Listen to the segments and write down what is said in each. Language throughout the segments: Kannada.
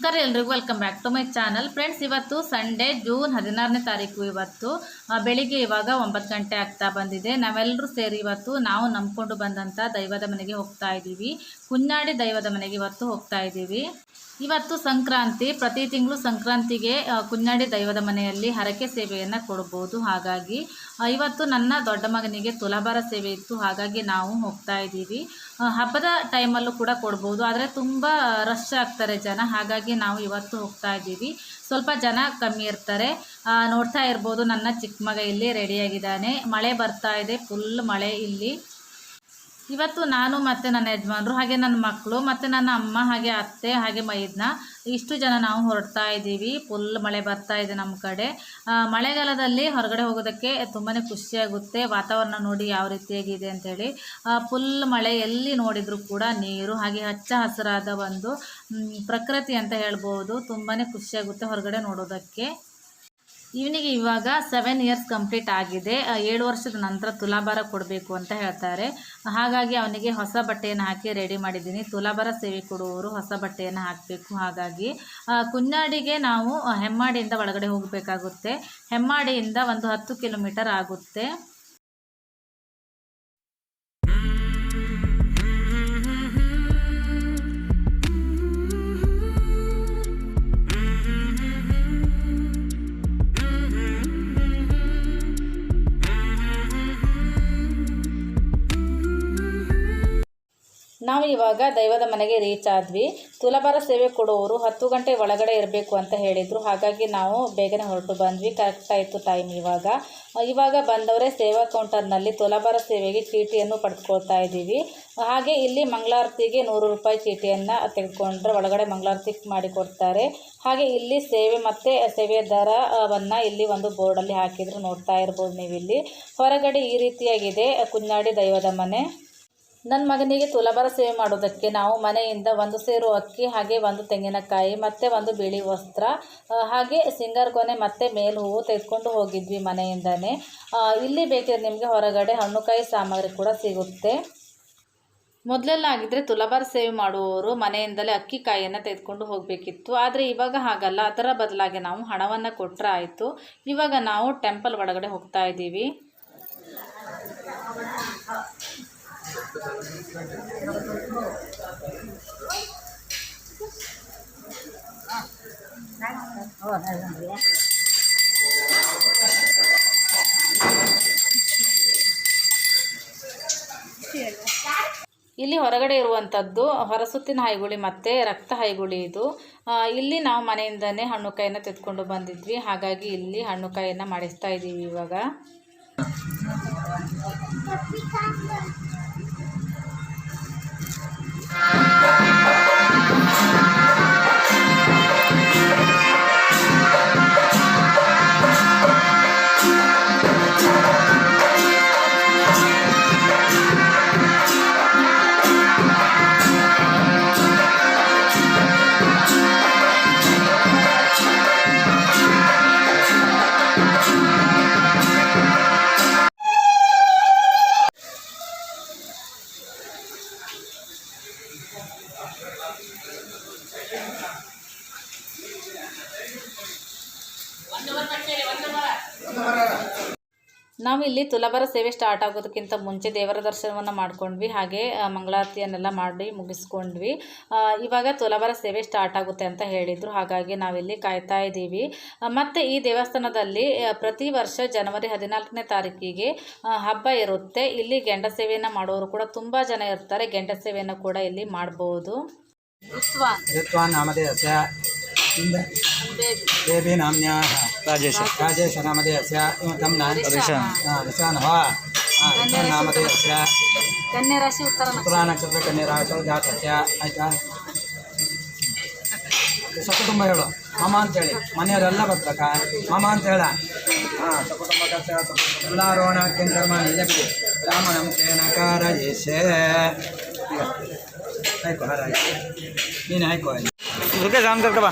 ನಮಸ್ಕಾರ ಎಲ್ರಿಗೂ welcome back to my channel friends ಇವತ್ತು ಸಂಡೇ ಜೂನ್ ಹದಿನಾರನೇ ತಾರೀಕು ಇವತ್ತು. ಬೆಳಿಗ್ಗೆ ಇವಾಗ ಒಂಬತ್ತು ಗಂಟೆ ಆಗ್ತಾ ಬಂದಿದೆ. ನಾವೆಲ್ಲರೂ ಸೇರಿ ಇವತ್ತು ನಾವು ನಂಬ್ಕೊಂಡು ಬಂದಂಥ ದೈವದ ಮನೆಗೆ ಹೋಗ್ತಾ ಇದ್ದೀವಿ ಕುನ್ನಾಡಿ ದೈವದ ಮನೆಗೆ ಇವತ್ತು ಹೋಗ್ತಾ ಇದ್ದೀವಿ ಇವತ್ತು ಸಂಕ್ರಾಂತಿ, ಪ್ರತಿ ತಿಂಗಳು ಸಂಕ್ರಾಂತಿಗೆ ಕುನ್ನಡಿ ದೈವದ ಮನೆಯಲ್ಲಿ ಹರಕೆ ಸೇವೆಯನ್ನು ಕೊಡ್ಬೋದು ಹಾಗಾಗಿ ಇವತ್ತು ನನ್ನ ದೊಡ್ಡ ಮಗನಿಗೆ ತುಲಾಭಾರ ಸೇವೆ ಇತ್ತು. ಹಾಗಾಗಿ ನಾವು ಹೋಗ್ತಾ ಇದ್ದೀವಿ. ಹಬ್ಬದ ಟೈಮಲ್ಲೂ ಕೂಡ ಕೊಡ್ಬೋದು. ಆದರೆ ತುಂಬ ರಶ್ ಆಗ್ತಾರೆ ಜನ. ಹಾಗಾಗಿ ನಾವು ಇವತ್ತು ಹೋಗ್ತಾ ಇದ್ದೀವಿ. ಸ್ವಲ್ಪ ಜನ ಕಮ್ಮಿ ಇರ್ತಾರೆ. ನೋಡ್ತಾ ಇರ್ಬೋದು ನನ್ನ ಚಿಕ್ಕ ಮಗ ಇಲ್ಲಿ ರೆಡಿಯಾಗಿದ್ದಾನೆ ಮಳೆ ಬರ್ತಾ ಇದೆ. ಫುಲ್ ಮಳೆ ಇಲ್ಲಿ. ಇವತ್ತು ನಾನು ಮತ್ತು ನನ್ನ ಯಜಮಾನರು, ಹಾಗೆ ನನ್ನ ಮಕ್ಕಳು ಮತ್ತು ನನ್ನ ಅಮ್ಮ, ಹಾಗೆ ಅತ್ತೆ, ಹಾಗೆ ಮೈದ್ನ, ಇಷ್ಟು ಜನ ನಾವು ಹೊರಡ್ತಾ ಇದ್ದೀವಿ. ಫುಲ್ ಮಳೆ ಬರ್ತಾ ಇದೆ ನಮ್ಮ ಕಡೆ. ಮಳೆಗಾಲದಲ್ಲಿ ಹೊರಗಡೆ ಹೋಗೋದಕ್ಕೆ ತುಂಬಾ ಖುಷಿಯಾಗುತ್ತೆ ವಾತಾವರಣ ನೋಡಿ ಯಾವ ರೀತಿಯಾಗಿದೆ ಅಂಥೇಳಿ ಫುಲ್ ಮಳೆ ಎಲ್ಲಿ ನೋಡಿದರೂ ಕೂಡ ನೀರು, ಹಾಗೆ ಹಚ್ಚ ಹಸಿರಾದ ಒಂದು ಪ್ರಕೃತಿ ಅಂತ ಹೇಳ್ಬೋದು. ತುಂಬಾ ಖುಷಿಯಾಗುತ್ತೆ ಹೊರಗಡೆ ನೋಡೋದಕ್ಕೆ. ಇವನಿಗೆ ಇವಾಗ ಸೆವೆನ್ ಇಯರ್ಸ್ ಕಂಪ್ಲೀಟ್ ಆಗಿದೆ. ಏಳು ವರ್ಷದ ನಂತರ ತುಲಾಭಾರ ಕೊಡಬೇಕು ಅಂತ ಹೇಳ್ತಾರೆ. ಹಾಗಾಗಿ ಅವನಿಗೆ ಹೊಸ ಬಟ್ಟೆಯನ್ನು ಹಾಕಿ ರೆಡಿ ಮಾಡಿದ್ದೀನಿ. ತುಲಾಭಾರ ಸೇವೆ ಕೊಡುವವರು ಹೊಸ ಬಟ್ಟೆಯನ್ನು ಹಾಕಬೇಕು. ಹಾಗಾಗಿ ಕುನ್ನಾಡಿಗೆ ನಾವು ಹೆಮ್ಮಾಡಿಯಿಂದ ಒಳಗಡೆ ಹೋಗಬೇಕಾಗುತ್ತೆ. ಹೆಮ್ಮಾಡಿಯಿಂದ ಒಂದು ಹತ್ತು ಕಿಲೋಮೀಟರ್ ಆಗುತ್ತೆ. ನಾವು ಇವಾಗ ದೈವದ ಮನೆಗೆ ರೀಚ್ ಆದ್ವಿ. ತುಲಾಭಾರ ಸೇವೆ ಕೊಡುವವರು ಹತ್ತು ಗಂಟೆ ಒಳಗಡೆ ಇರಬೇಕು ಅಂತ ಹೇಳಿದರು. ಹಾಗಾಗಿ ನಾವು ಬೇಗನೆ ಹೊರಟು ಬಂದ್ವಿ. ಕರೆಕ್ಟ್ ಆಯಿತು ಟೈಮ್ ಇವಾಗ. ಇವಾಗ ಬಂದವರೇ ಸೇವಾ ಕೌಂಟರ್ನಲ್ಲಿ ತುಲಾಭಾರ ಸೇವೆಗೆ ಚೀಟಿಯನ್ನು ಪಡೆದುಕೊಳ್ತಾ ಇದ್ದೀವಿ. ಹಾಗೆ ಇಲ್ಲಿ ಮಂಗಳಾರತಿಗೆ ನೂರು ರೂಪಾಯಿ ಚೀಟಿಯನ್ನು ತೆಗೆದುಕೊಂಡ್ರೆ ಒಳಗಡೆ ಮಂಗಳಾರತಿ ಮಾಡಿಕೊಡ್ತಾರೆ ಹಾಗೆ ಇಲ್ಲಿ ಸೇವೆ ಮತ್ತು ಸೇವೆಯ ದರವನ್ನು ಇಲ್ಲಿ ಒಂದು ಬೋರ್ಡಲ್ಲಿ ಹಾಕಿದ್ರು ನೋಡ್ತಾ ಇರ್ಬೋದು ನೀವು ಇಲ್ಲಿ ಹೊರಗಡೆ ಈ ರೀತಿಯಾಗಿದೆ ಕುನ್ನಾಡಿ ದೈವದ ಮನೆ. ನನ್ನ ಮಗನಿಗೆ ತುಲಾಭಾರ ಸೇವೆ ಮಾಡೋದಕ್ಕೆ ನಾವು ಮನೆಯಿಂದ ಒಂದು ಸೇರು ಅಕ್ಕಿ, ಹಾಗೆ ಒಂದು ತೆಂಗಿನಕಾಯಿ, ಮತ್ತು ಒಂದು ಬಿಳಿ ವಸ್ತ್ರ ಹಾಗೆ ಸಿಂಗರ್ ಕೊನೆ ಮತ್ತು ಮೇಲು ಹೂವು ತೆಗೆದುಕೊಂಡು ಹೋಗಿದ್ವಿ ಮನೆಯಿಂದನೇ. ಇಲ್ಲಿ ಬೇಕಿದ್ರೆ ನಿಮಗೆ ಹೊರಗಡೆ ಹಣ್ಣುಕಾಯಿ ಸಾಮಗ್ರಿ ಕೂಡ ಸಿಗುತ್ತೆ. ಮೊದಲೆಲ್ಲ ಆಗಿದ್ದರೆ ತುಲಾಭಾರ ಸೇವೆ ಮಾಡುವವರು ಮನೆಯಿಂದಲೇ ಅಕ್ಕಿ ಕಾಯಿಯನ್ನು ತೆಗೆದುಕೊಂಡು ಹೋಗಬೇಕಿತ್ತು. ಆದರೆ ಇವಾಗ ಹಾಗಲ್ಲ. ಅದರ ಬದಲಾಗಿ ನಾವು ಹಣವನ್ನು ಕೊಟ್ಟರೆ ಆಯಿತು. ಇವಾಗ ನಾವು ಟೆಂಪಲ್ ಒಳಗಡೆ ಹೋಗ್ತಾ ಇದ್ದೀವಿ. ಇಲ್ಲಿ ಹೊರಗಡೆ ಇರುವಂಥದ್ದು ಹೊರಸುತ್ತಿನ ಹೈಗುಳಿ ಮತ್ತು ರಕ್ತ ಹೈಗುಳಿ ಇದು. ಇಲ್ಲಿ ನಾವು ಮನೆಯಿಂದನೇ ಹಣ್ಣುಕಾಯಿನ ತೆತ್ಕೊಂಡು ಬಂದಿದ್ವಿ. ಹಾಗಾಗಿ ಇಲ್ಲಿ ಹಣ್ಣುಕಾಯಿಯನ್ನು ಮಾಡಿಸ್ತಾ ಇದ್ದೀವಿ ಇವಾಗ. ನಾವಿಲ್ಲಿ ತುಲಾಭಾರ ಸೇವೆ ಸ್ಟಾರ್ಟ್ ಆಗೋದಕ್ಕಿಂತ ಮುಂಚೆ ದೇವರ ದರ್ಶನವನ್ನು ಮಾಡ್ಕೊಂಡ್ವಿ, ಹಾಗೆ ಮಂಗಳಾರತಿಯನ್ನೆಲ್ಲ ಮಾಡಿ ಮುಗಿಸ್ಕೊಂಡ್ವಿ. ಇವಾಗ ತುಲಾಭಾರ ಸೇವೆ ಸ್ಟಾರ್ಟ್ ಆಗುತ್ತೆ ಅಂತ ಹೇಳಿದರು. ಹಾಗಾಗಿ ನಾವಿಲ್ಲಿ ಕಾಯ್ತಾ ಇದ್ದೀವಿ. ಮತ್ತು ಈ ದೇವಸ್ಥಾನದಲ್ಲಿ ಪ್ರತಿ ವರ್ಷ ಜನವರಿ ಹದಿನಾಲ್ಕನೇ ತಾರೀಕಿಗೆ ಹಬ್ಬ ಇರುತ್ತೆ. ಇಲ್ಲಿ ಗೆಂಡ ಸೇವೆಯನ್ನು ಮಾಡೋರು ಕೂಡ ತುಂಬ ಜನ ಇರ್ತಾರೆ. ಗೆಂಡ ಸೇವೆಯನ್ನು ಕೂಡ ಇಲ್ಲಿ ಮಾಡ್ಬೋದು. देवी नाम्न्याः राजेश राजेशनामधेयस्य तं नाम ऋषा ऋषानः नामधेयस्य ಕನ್ಯಾ ರಾಶಿ ಉತ್ತರ ಪುರಾಣಕ್ಷತ್ರಕನ್ಯರಾಶೋ ಜಾತಸ್ಯ ಆಯ್ತಾ ಸಕುಟುಂಬ ಹೇಳು ಮಮ ಅಂತೇಳಿ ಮನೆಯವರೆಲ್ಲ ಬರ್ಬೇಕಾ ಮಮ ಅಂತ ಹೇಳ ಹಾಂ ಸಕುಟುಂಬ ಎಲ್ಲರೂ ಅಕ್ಕಿನ ಕರ್ಮ ನಿಜ ಬಿಡಿ ಬ್ರಾಹ್ಮಣಂ ತೇನಕಾರ ಯಶೇ ಆಯ್ತು ಹಾರ ಆಯ್ತು ನೀನು ಆಯ್ಕೋ ಆಯ್ತು रुके जाम कर बा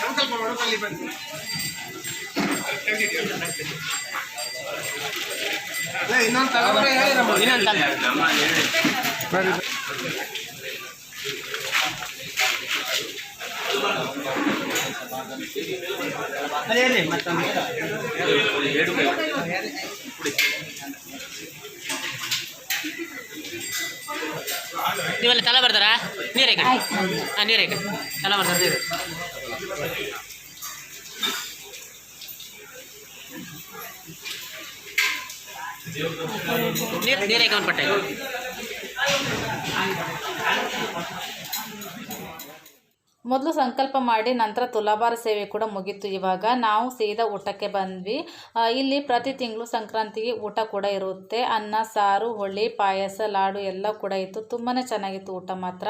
ಸಂಕಲ್ಪ ಮಾಡೋದು ಅಲ್ಲಿ ಬನ್ನಿ ಹೇಳಿರಮ್ಮ ನೀವೆಲ್ಲ ತಲೆ ಬರ್ತಾರಾ? ನೀರೇಗ ಹಾಂ ನೀರೇ ತಲೆ ಬರ್ತಾರೆ ನೀರು. ಮೊದಲು ಸಂಕಲ್ಪ ಮಾಡಿ, ನಂತರ ತುಲಾಭಾರ ಸೇವೆ ಕೂಡ ಮುಗೀತು. ಇವಾಗ ನಾವು ಸೀದಾ ಊಟಕ್ಕೆ ಬಂದ್ವಿ. ಇಲ್ಲಿ ಪ್ರತಿ ತಿಂಗಳು ಸಂಕ್ರಾಂತಿಗೆ ಊಟ ಕೂಡ ಇರುತ್ತೆ. ಅನ್ನ, ಸಾರು ಹೋಳಿ ಪಾಯಸ, ಲಾಡು ಎಲ್ಲ ಕೂಡ ಇತ್ತು. ತುಂಬಾ ಚೆನ್ನಾಗಿತ್ತು ಊಟ ಮಾತ್ರ.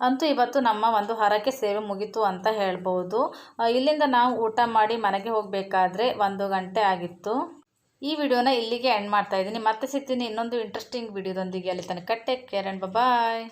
ಅಂತೂ ಇವತ್ತು ನಮ್ಮ ಒಂದು ಹರಕೆ ಸೇವೆ ಮುಗೀತು ಅಂತ ಹೇಳ್ಬೋದು. ಇಲ್ಲಿಂದ ನಾವು ಊಟ ಮಾಡಿ ಮನೆಗೆ ಹೋಗಬೇಕಾದ್ರೆ ಒಂದು ಗಂಟೆ ಆಗಿತ್ತು. ಈ ವಿಡಿಯೋನ ಇಲ್ಲಿಗೆ ಎಂಡ್ ಮಾಡ್ತಾ ಇದ್ದೀನಿ. ಮತ್ತೆ ಸಿಗ್ತೀನಿ ಇನ್ನೊಂದು ಇಂಟ್ರೆಸ್ಟಿಂಗ್ ವಿಡಿಯೋದೊಂದಿಗೆ ಅಲ್ಲಿ ತನಕ ಟೇಕ್ ಕೇರ್ ಆ್ಯಂಡ್ ಬಾಯ್